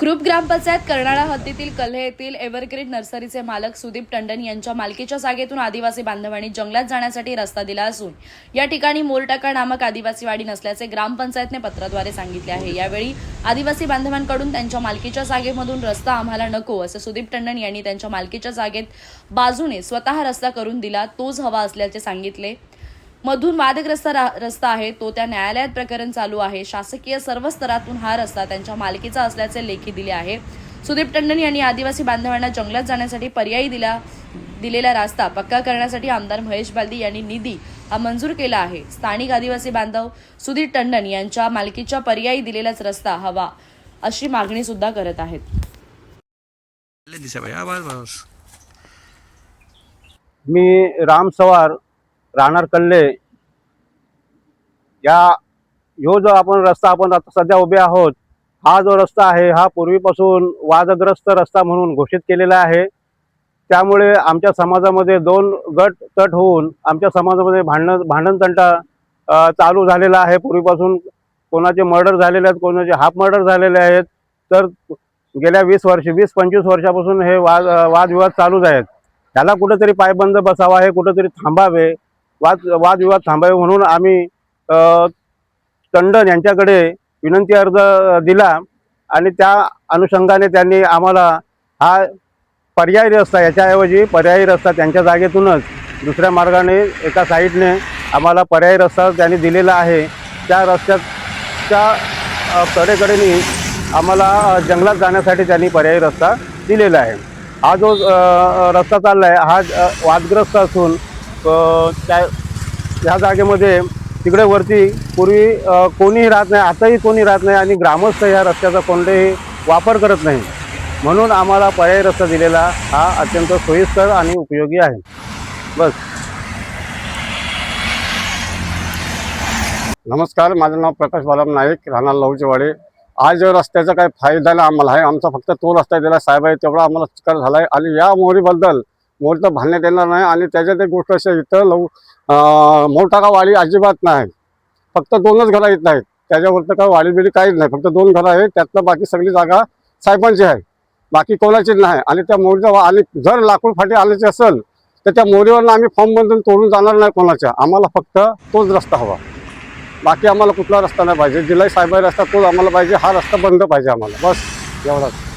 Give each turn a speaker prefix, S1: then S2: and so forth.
S1: कृप ग्रामपंचायत कर्नाळा हद्दीतील कल्हे येथील एव्हरग्रीन नर्सरीचे मालक सुदीप टंडन यांच्या मालकीच्या जागेतून आदिवासी बांधवांनी जंगलात जाण्यासाठी रस्ता दिला असून या ठिकाणी मोरटाका नामक आदिवासी वाडी नसल्याचे ग्रामपंचायतने पत्राद्वारे सांगितले आहे. यावेळी आदिवासी बांधवांकडून त्यांच्या मालकीच्या जागेमधून रस्ता आम्हाला नको असं सुदीप टंडन यांनी त्यांच्या मालकीच्या जागेत बाजूने स्वतः रस्ता करून दिला. तोच हवा असल्याचे सांगितले. मधून वादग्रस्त रस्ता आहे तो त्या न्यायालयात प्रकरण चालू आहे. शासकीय सर्व स्तरातून हा रस्ता त्यांच्या मालकीचा असल्याचे लेखी दिले आहे. सुदीप टंडन यांनी आदिवासी बांधवांना जंगलात जाण्यासाठी पर्यायी दिला दिलेला रस्ता पक्का करण्यासाठी आमदार महेश बालदी यांनी निधी हा मंजूर केला आहे. स्थानिक आदिवासी बांधव सुधीर टंडन यांच्या मालकीच्या पर्यायी दिलेलाच रस्ता हवा अशी मागणी सुद्धा करत आहेत.
S2: ले दिसा भाई आवाज बस
S3: मी राम सवार राहणार कल्ले. या ह्यो जो आपण रस्ता आपण आता सध्या उभे आहोत हा जो रस्ता आहे हा पूर्वीपासून वादग्रस्त रस्ता म्हणून घोषित केलेला आहे. त्यामुळे आमच्या समाजामध्ये दोन गट तट होऊन आमच्या समाजामध्ये भांडण भांडणतंटा चालू झालेला आहे. पूर्वीपासून कोणाचे मर्डर झालेले आहेत कोणाचे हाफ मर्डर झालेले आहेत. तर गेल्या वीस वर्ष वीस पंचवीस वर्षापासून हे वाद वादविवाद चालूच आहेत. त्याला कुठेतरी पायबंद बसावा हे कुठेतरी थांबावे. वाद वादविवाद थांबावे म्हणून आम्ही तंडन यांच्याकडे विनंती अर्ज दिला आणि त्या अनुषंगाने त्यांनी आम्हाला हा पर्यायी रस्ता याच्याऐवजी पर्यायी रस्ता त्यांच्या जागेतूनच दुसऱ्या मार्गाने एका साईडने आम्हाला पर्यायी रस्ता त्यांनी दिलेला आहे. त्या रस्त्याच्या कडेकडेनी आम्हाला जंगलात जाण्यासाठी त्यांनी पर्यायी रस्ता दिलेला आहे. हा जो रस्ता चालला आहे हा वादग्रस्त असून त्या ह्या जागेमध्ये तिकडे वरती पूर्वी कोणीही राहत नाही आताही कोणी राहत नाही आणि ग्रामस्थ ह्या रस्त्याचा कोणताही वापर करत नाही. म्हणून आम्हाला पर्यायी रस्ता दिलेला हा अत्यंत सोयीस्कर आणि उपयोगी आहे. बस.
S4: नमस्कार माझं नाव प्रकाश बालाम नाईक राहणार लवचेवाडे. आज रस्त्याचा काही फायदा नाही आम्हाला आहे. आमचा फक्त तो रस्ता दिला साहेब आहे तेवढा आम्हाला चिकार झाला आहे आणि या मोहरीबद्दल मोहर बांधण्यात येणार नाही आणि त्याच्यात एक गोष्ट अशी आहे, इथं लव मोठा का वाडी अजिबात नाही. फक्त दोनच घरं येत नाहीत त्याच्यावर तर काय वाडी बिडी काहीच नाही. फक्त दोन घरं आहेत. त्यातलं बाकी सगळी जागा साहेबांची आहे. बाकी कोणाचीच नाही. आणि त्या मोरीचा आणि जर लाकूड फाटी आल्याचे असेल तर त्या मोरीवरनं आम्ही फॉर्म बंधून तोडून जाणार नाही कोणाच्या. आम्हाला फक्त तोच रस्ता हवा. बाकी आम्हाला कुठला रस्ता नाही पाहिजे. जिल्हा साहेबाई रस्ता तोच आम्हाला पाहिजे. हा रस्ता बंद पाहिजे आम्हाला. बस. एवढाच.